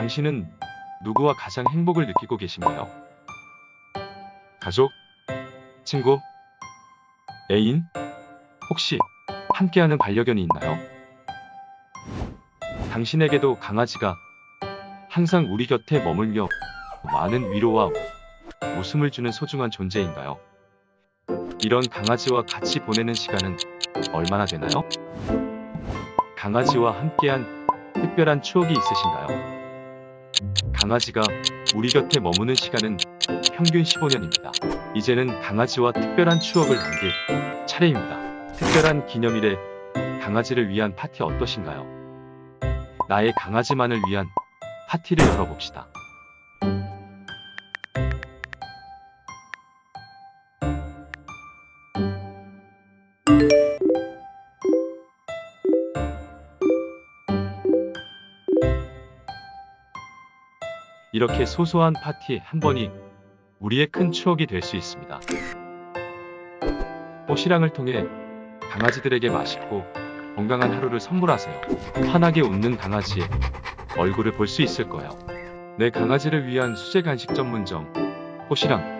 당신은 누구와 가장 행복을 느끼고 계신가요? 가족? 친구? 애인? 혹시 함께하는 반려견이 있나요? 당신에게도 강아지가 항상 우리 곁에 머물며 많은 위로와 웃음을 주는 소중한 존재인가요? 이런 강아지와 같이 보내는 시간은 얼마나 되나요? 강아지와 함께한 특별한 추억이 있으신가요? 강아지가 우리 곁에 머무는 시간은 평균 15년입니다. 이제는 강아지와 특별한 추억을 남길 차례입니다. 특별한 기념일에 강아지를 위한 파티 어떠신가요? 나의 강아지만을 위한 파티를 열어봅시다. 이렇게 소소한 파티 한 번이 우리의 큰 추억이 될 수 있습니다. 뽀시랑을 통해 강아지들에게 맛있고 건강한 하루를 선물하세요. 환하게 웃는 강아지의 얼굴을 볼 수 있을 거예요. 내 강아지를 위한 수제 간식 전문점 뽀시랑